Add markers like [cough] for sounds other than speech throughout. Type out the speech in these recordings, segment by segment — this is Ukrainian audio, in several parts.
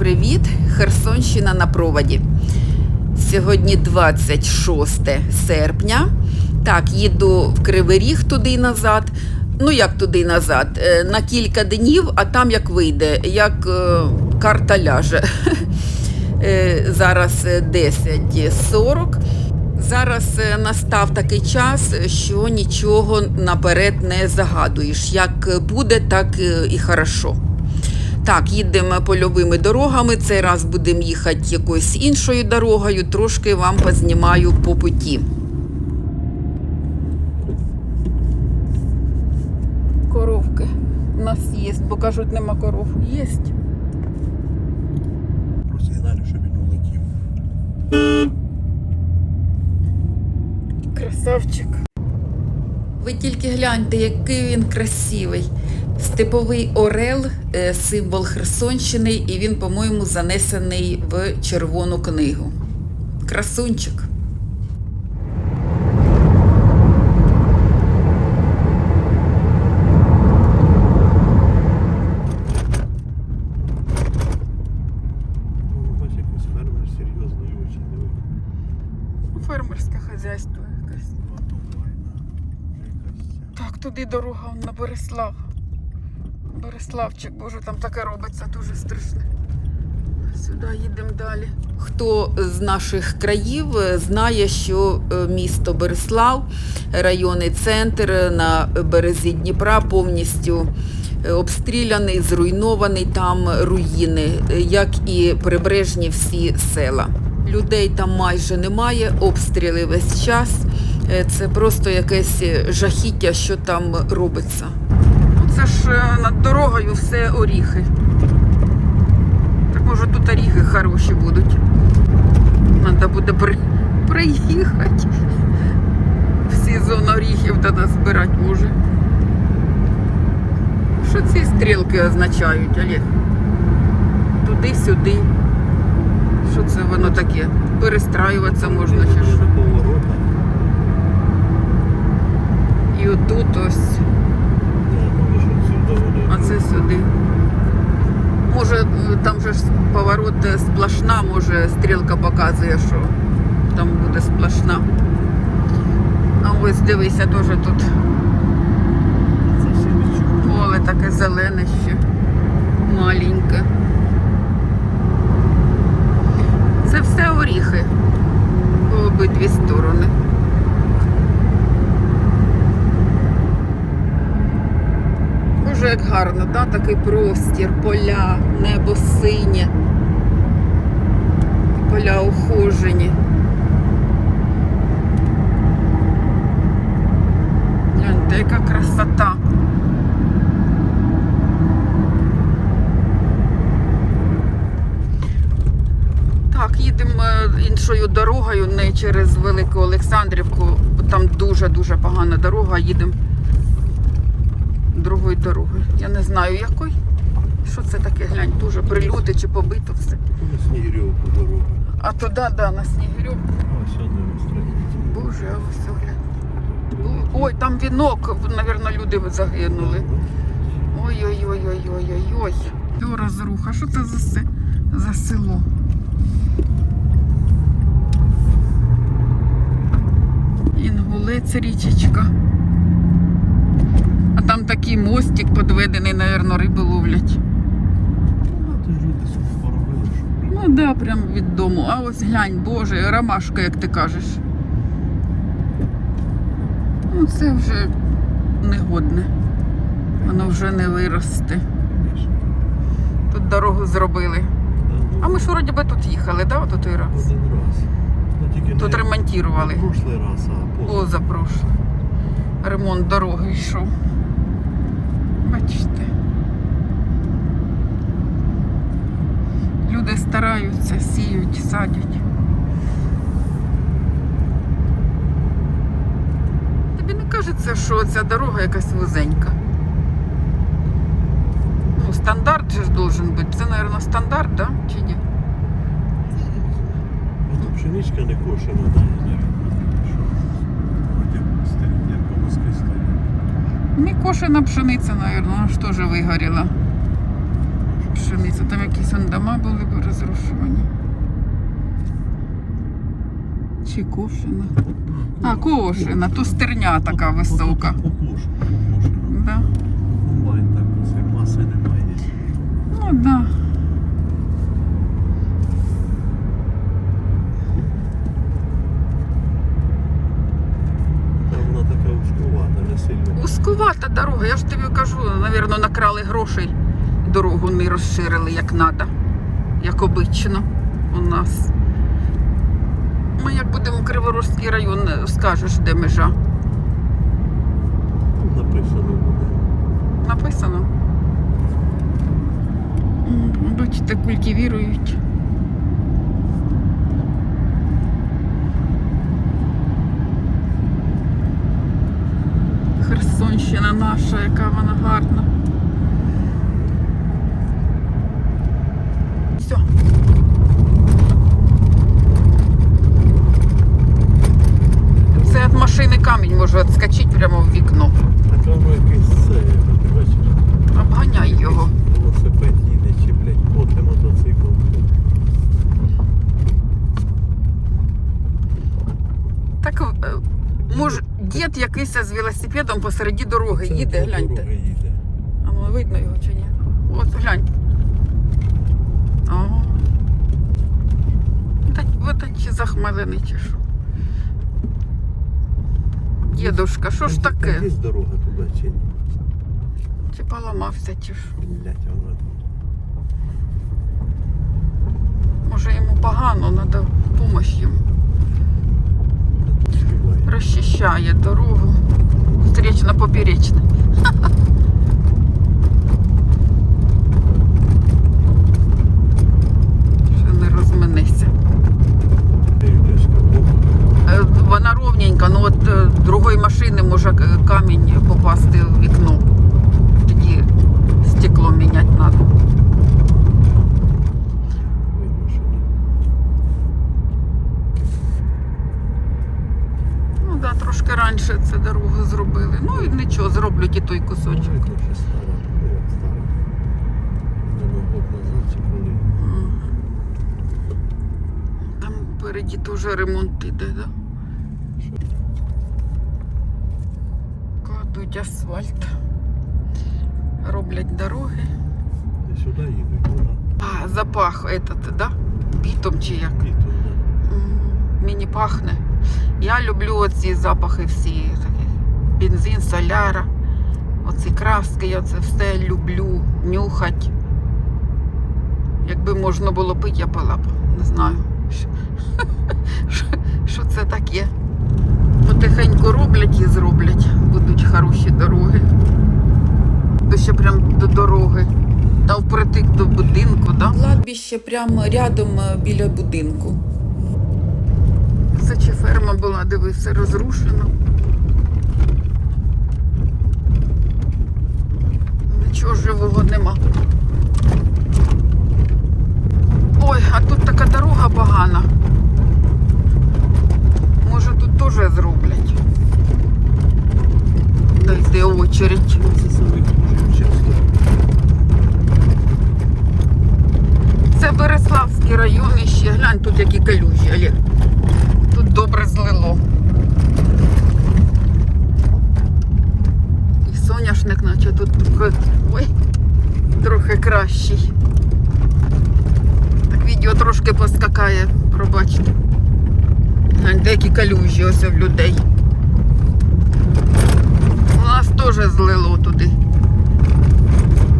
привіт! Херсонщина на проводі. Сьогодні 26 серпня. Так, їду в Кривий Ріг туди і назад. Ну, як туди назад? Е, На кілька днів, а там як вийде, як е, карта ляже. [laughs] Е, Зараз е, 10.40. Зараз настав такий час, що нічого наперед не загадуєш. Як буде, так і хорошо. Так, їдемо польовими дорогами. Цей раз будемо їхати якоюсь іншою дорогою. Трошки вам познімаю по путі. Коровки у нас є, бо кажуть, нема коров. Є. Просигналі, щоб він улетів. Красавчик. Ви тільки гляньте, який він красивий. Степовий орел, е, символ Херсонщини, і він, по-моєму, занесений в Червону книгу. Красунчик. Ну, бачиш, якийсь фермер серйозний очі. Фермерське хазяйство якесь. Так, туди дорога на Борислав. Бориславчик, боже, там таке робиться дуже страшне. Сюди їдемо далі. Хто з наших країв знає, що е, місто Борислав, районний центр на березі Дніпра повністю е, обстріляний, зруйнований там руїни, як і прибережні всі села. Людей там майже немає, обстріли весь час. Е, Це просто якесь жахіття, що там робиться. Це ж е, над дорогою все оріхи. Так може тут оріхи хороші будуть. Треба буде при... приїхати. В сезон оріхів тоді збирати може. Що ці стрілки означають, Олег? Туди-сюди. Що це воно таке? Перестраюватися можна чи що? І отут ось. Ну, може, отсюда вони. А це сюди. Може, е, там же ж поворот е, сплошна, може стрілка показує, що там буде сплошна. А ось дивися, теж тут поле таке зелене ще, маленьке. Це все оріхи по обидві сторони. Боже, як гарно, да? такий простір, поля, небо синє, поля ухожені. Гляньте, яка красота. Так, їдемо е, іншою дорогою, не через Велику Олександрівку, там дуже-дуже погана дорога, їдемо другою дорогою. Я не знаю якою. Що це таке, глянь, дуже прильоти чи побито все. На Снігирьовку дорогу. А туди, да, на. Ось сюди. Боже, а ось глянь. Ой, там вінок, мабуть, люди загинули. Ой-ой-ой-ой-ой-ой. Що розруха, що це за, се- за село? Інгулець річечка. А там такий мостик підведений, мабуть, риби ловлять. Ну, що Ну да, прям від дому. А ось глянь, боже, ромашка, як ти кажеш. Ну це вже негодне. Воно вже не виросте. Тут дорогу зробили. А ми ж вроді би тут їхали, да, от той раз? Один раз. Ну, Тут ремонтували. прошлий раз, а поза. Ремонт дороги йшов. Бачите. Люди стараються, сіють, садять. Тобі не кажеться, що ця дорога якась вузенька? Ну, стандарт же ж должен бути. Це, мабуть, стандарт, да? Чи ні? Ну, пшеничка не кошена, да, навіть. Що? Вроді стоїть, як колоски Не кошена пшениця, мабуть, теж вигоріла. Пшениця, там якісь дома були б розрушені. Чи кошена? А, кошена, то стерня така висока. Да. Комбайн так маси немає. Ну да. Та вона така узкувата, не сильно. Дорога, я ж тобі кажу, навірно, накрали грошей, дорогу не розширили як треба, як обично у нас. Ми як будемо Криворожський район, скажеш, де межа. Написано буде. Написано. Бачите, культивірують. Херсонщина наша, яка вона гарна. Все. Це від машини камінь може відскочити прямо в вікно. Так воно якесь це, ти бачиш? Обганяй його. Велосипед їде, чи, блядь, коти мотоцикл. Так, е, може, дід якийсь з велосипедом посереді дороги Це їде, гляньте. їде. А ну видно його чи ні? От глянь. О. Та чи захмелений, чи що? Дідушка, що ж таке? Є дорога туди чи ні? Чи поламався, чи що? Блядь, вона Може йому погано, треба допомога йому. Розчищає дорогу. Встрічна поперечна. [laughs] Ще не розминися. Е, Вона ровненька, ну от е, другої машини може камінь попасти в вікно. Тоді стекло міняти треба. видно, що ні. Ну так, да, трошки раніше дорогу зробили. Ну і нічого, зроблять і той кусочок. Ну. Там впереді теж ремонт іде, да? Що? Кладуть асфальт. Роблять дороги. І сюди їдуть, туди. А, запах этот, да? Бітом чи як. І туди. М, Мені пахне. Я люблю оці запахи всі. Бензин, соляра, оці краски, я це все люблю, нюхать. Якби можна було пити, я пила б. Не знаю. [laughs] Що- Що це таке? Потихеньку роблять і зроблять. Будуть хороші дороги. То ще прям до дороги. Та впритик до будинку, да? Кладбище прямо рядом е, біля будинку. Це чи ферма була, диви, все розрушено. Нічого живого нема. Ой, а тут така дорога погана. Може тут теж зроблять. Дайте очередь. Це Береславський район і ще. Глянь, тут які калюжі, Олег. Тут добре злило. І соняшник, наче тут. Ой, трохи кращий. Так відео трошки поскакає, пробачте. Деякі калюжі ось в людей. У нас теж злило туди.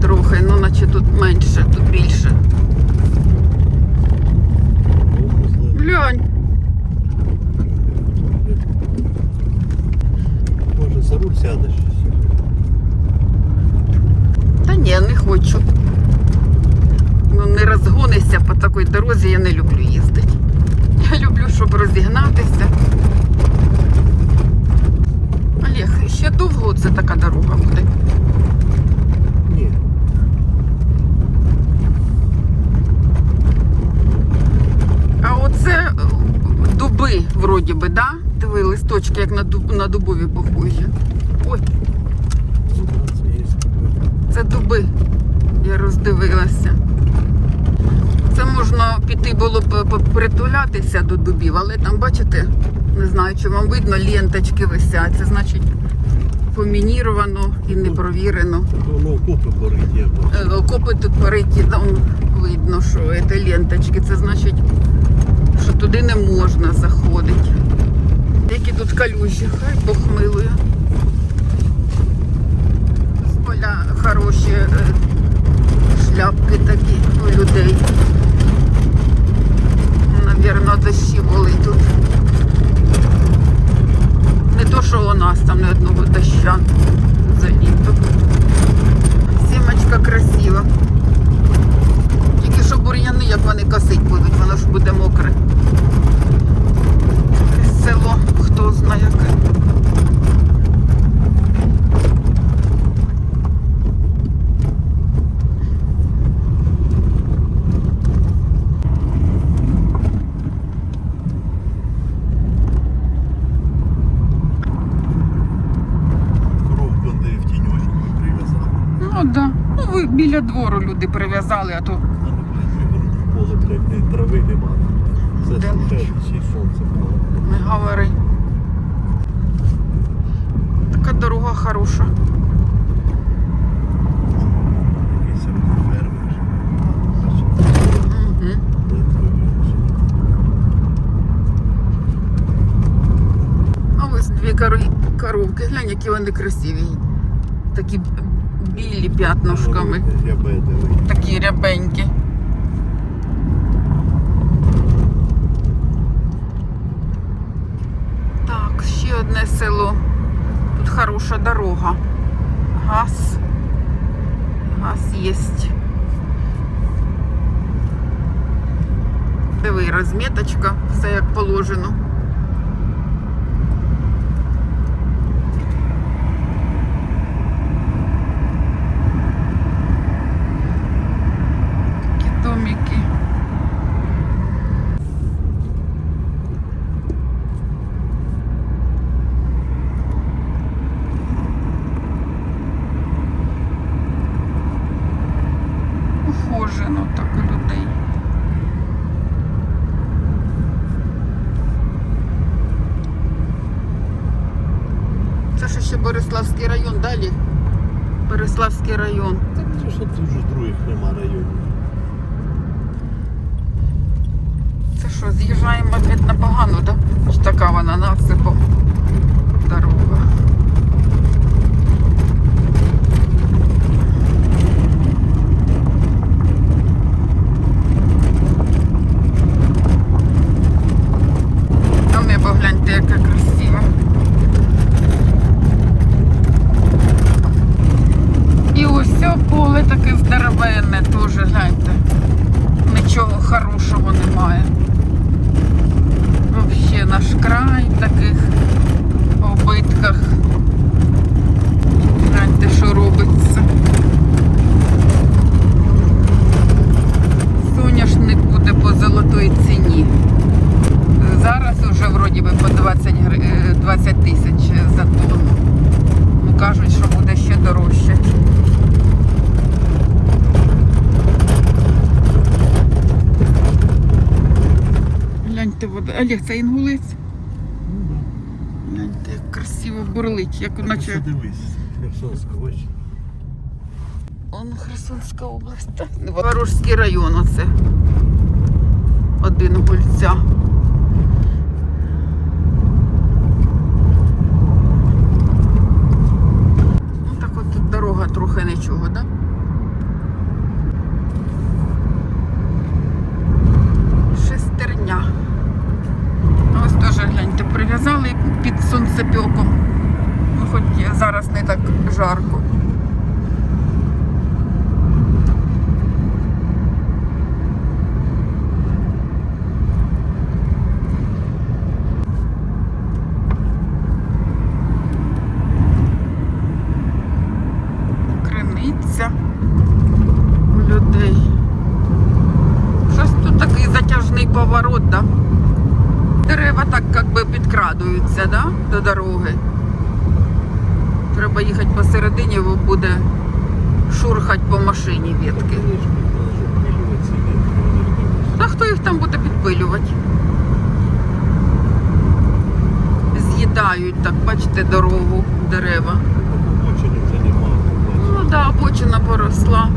Трохи, ну наче тут менше, тут більше. Глянь. Може, за руль сядеш? Та ні, не хочу. Ну, не розгонися по такій дорозі, я не люблю їздити. Я люблю, щоб розігнатися. Олег, ще довго це така дорога буде. Ні. А оце е, дуби, вроді би, да? Диви, листочки, як на, дуб, на дубові похожі. Ой, це дуби. Я роздивилася. Піти було б п- притулятися до дубів, але там, бачите, не знаю, чи вам видно, ленточки висять. Це значить помініровано і не провірено. Воно окопи. Е, Окопи тут пориті, там видно, що це ленточки. Це значить, що туди не можна заходити. Які тут калюжі, хай Бог милує. З поля хороші е, шляпки такі у людей. Навірно, дощі були тут. Не то, що у нас там не одного доща за літо. Сімочка красива. Тільки що бур'яни, як вони косить будуть, воно ж буде мокре. Село, хто знає яке. Кров банди в тіньочку прив'язали. Ну так. Да. Ну, ви біля двору люди прив'язали, а то ну, поле, блядь, трави нема. Все Де? сухе, ще й сонце не говори. Така дорога хороша. Якийсь фермер. Бачите. А ось дві коровки. Глянь, які вони красиві. Такі білі п'ятнушками. Такі рябенькі. Так, ще одне село. Тут хороша дорога. Газ. Газ є. Диви, розміточка, все як положено. Гляньте вода. Олег, це інгулець. Гляньте, як красиво бурлить, як Це наче. дивись, Херсонська, ось. Он Херсонська область. так? Ворошський район оце. Один гульця. Ну так от тут дорога трохи нічого, да? Шестерня. Ось теж гляньте, під сонцепілком. Ну, хоч зараз не так жарко. Криниця у людей. Щось тут такий затяжний поворот, да? Дерева так як би підкрадуються, да? До дороги. Треба їхати посередині, бо буде шурхать по машині ветки. Та хто їх там буде підпилювати. З'їдають, так, бачите, дорогу, дерева. Ну так, да, обочина поросла.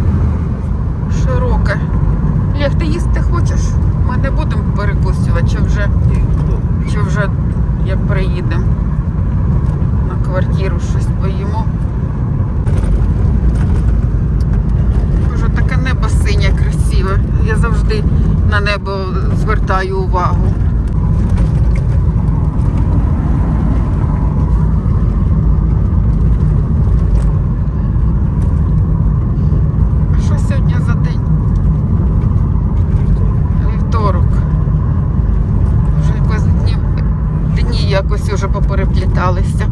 Широке. Олег, ти їсти хочеш? Ми не будемо перекусувати, чи вже, чи вже як приїдемо квартиру щось поїмо. Боже, таке небо синє, красиве. Я завжди на небо звертаю увагу. А що сьогодні за день? Вівторок. Вже якось дні, дні якось вже поперепліталися.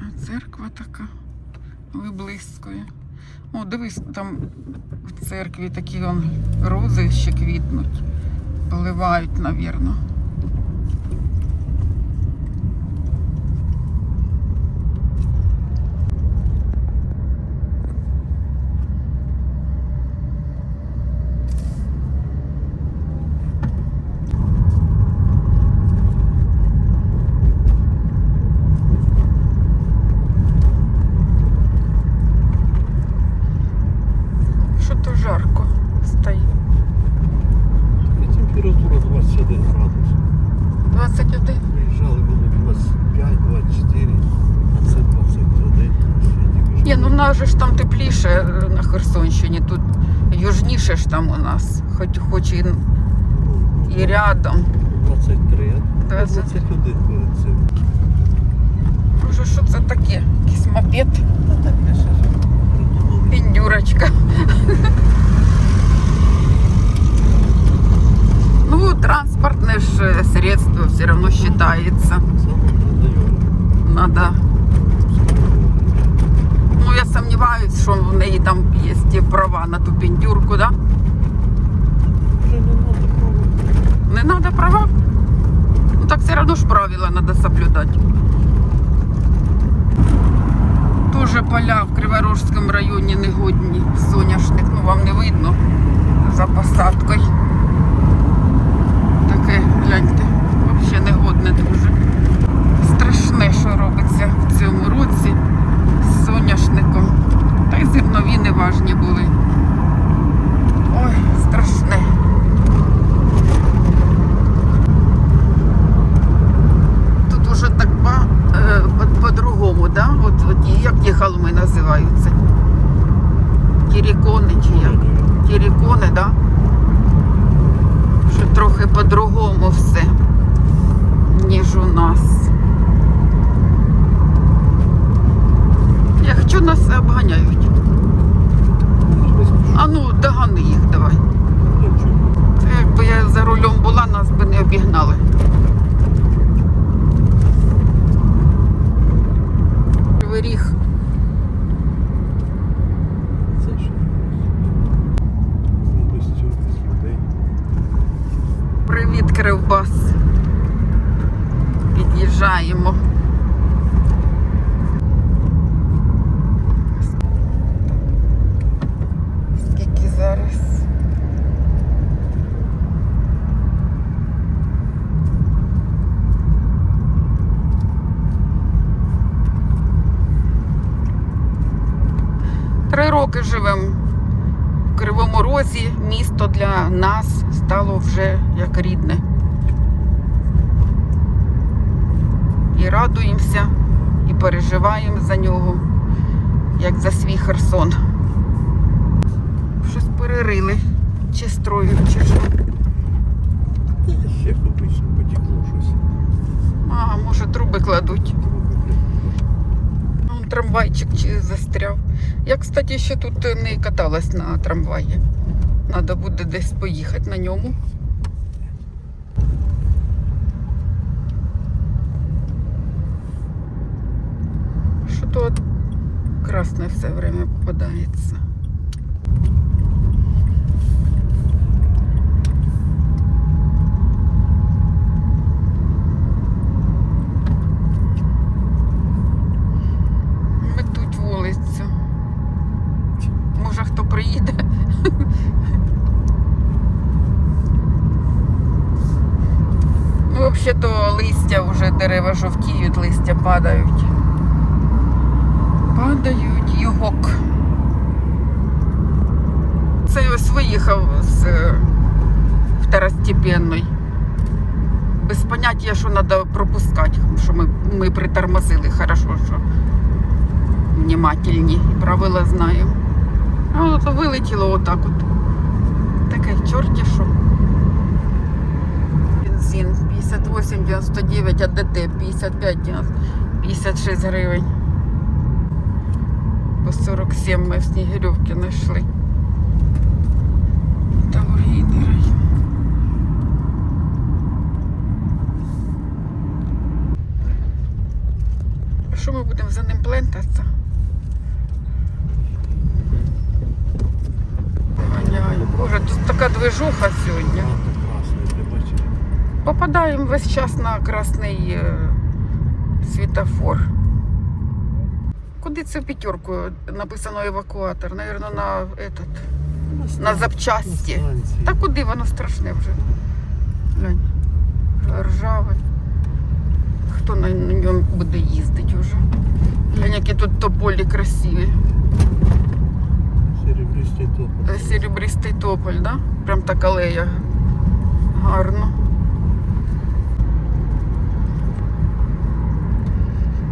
А церква така виблискує. О, дивись, там в церкві такі он рози ще квітнуть. Поливають, навірно. ну в нас же ж там тепліше е, на Херсонщині, тут южніше ж там у нас, хоч, хоч і, і рядом. 23, а 20. 21 перед цим. Боже, що це таке? Якийсь мопед, Та так не ще придумали. піндюрочка. [laughs] Ну, транспортне ж е, средство все одно вважається. Саме продаємо. Надо. Сомневаюсь, що в неї там є права на ту піндюрку, да? Вже не треба пробувати. Не треба права? Ну так все одно ж правила треба соблюдати. Тоже поля в Криворожському районі негодні. Соняшник, ну вам не видно за посадкою. Таке, гляньте, взагалі негодне дуже. Страшне, що робиться в цьому році з соняшником. Та й зернові були. Ой, страшне. Тут уже так по, е, по- по-другому, да? От, от як ті холми називаються? Тірікони чи як? Тірікони, да? Що трохи по-другому все, ніж у нас. Якщо нас обганяють. Не спішу. А ну, догани їх давай. Нічого. Це якби я за рулем була, нас би не обігнали. Кривий Ріг. Це що? Ну, без цього, без людей. Привіт, Кривбас. Під'їжджаємо. Скільки зараз? Три роки живемо в Кривому Розі. Місто для нас стало вже як рідне. І радуємося, і переживаємо за нього, як за свій Херсон. Щось перерили, чи строють, чи що. Як обично потекло щось. А, може, труби кладуть. Вон трамвайчик чи застряв. Я, кстати, ще тут не каталась на трамваї. Треба буде десь поїхати на ньому. Що то красне все время попадається. Падають. Падають югок. Це ось виїхав з е, второстепенної. Без поняття, що треба пропускати, що ми, ми притормозили хорошо, що внимательні, правила знаємо. А от вилетіло отак от. Таке чорті що. Бензин 58,99, а ДТ 55, 56 гривень. По 47 ми в Снігирівці знайшли. Металургійний район. Що ми будемо за ним плентатися? Боже, тут така движуха сьогодні. А, тут красний, ти бачиш? Попадаємо весь час на красний е, світофор. Куди це п'ятерку написано евакуатор? Навірно, на, этот, на запчасті. станції. Та куди воно страшне вже? Глянь, ржаве. Хто на на ньому буде їздити вже? Глянь, які тут тополі красиві. Серебристий топ. Е, Серебристий тополь, да? Прям так алея. Гарно.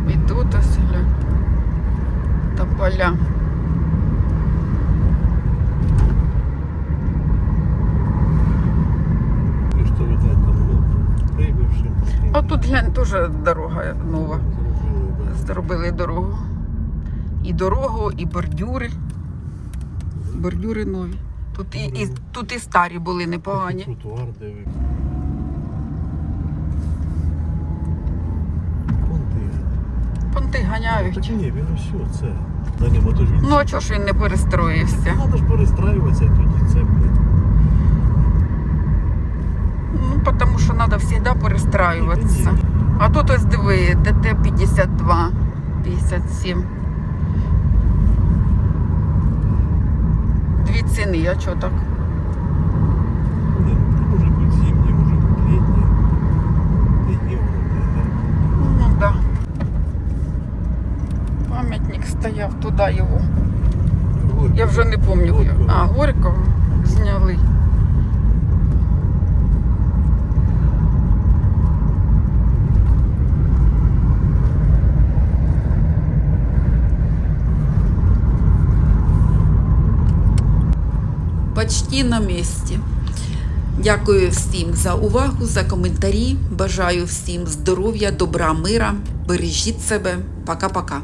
І тут ось глянь. Тополя. І що видать там ну, прибившим. А тут глянь теж дорога нова. Зробили. Зробили дорогу. І дорогу, і бордюри. Бордюри нові. Тут і, і, тут і старі були непогані. Тротуар диви. Понти. Понти Так ганяють. ні, він ось це. На ньому тож він. Ну а чого ж він не перестроївся? Треба ж перестраюватися тоді це. блін. Ну, тому що треба завжди перестраюватися. А тут ось диви, ДТ 52, 57. Дві ціни, а чого так? Ні, ну, Може бути зимні, може бути літні. Літні воно буде, Ну так. Да. Пам'ятник стояв туди його. так? Я вже не пам'ятаю. А, Горького зняли. Почти на місці. Дякую всім за увагу, за коментарі. Бажаю всім здоров'я, добра, мира. Бережіть себе. Пока-пока.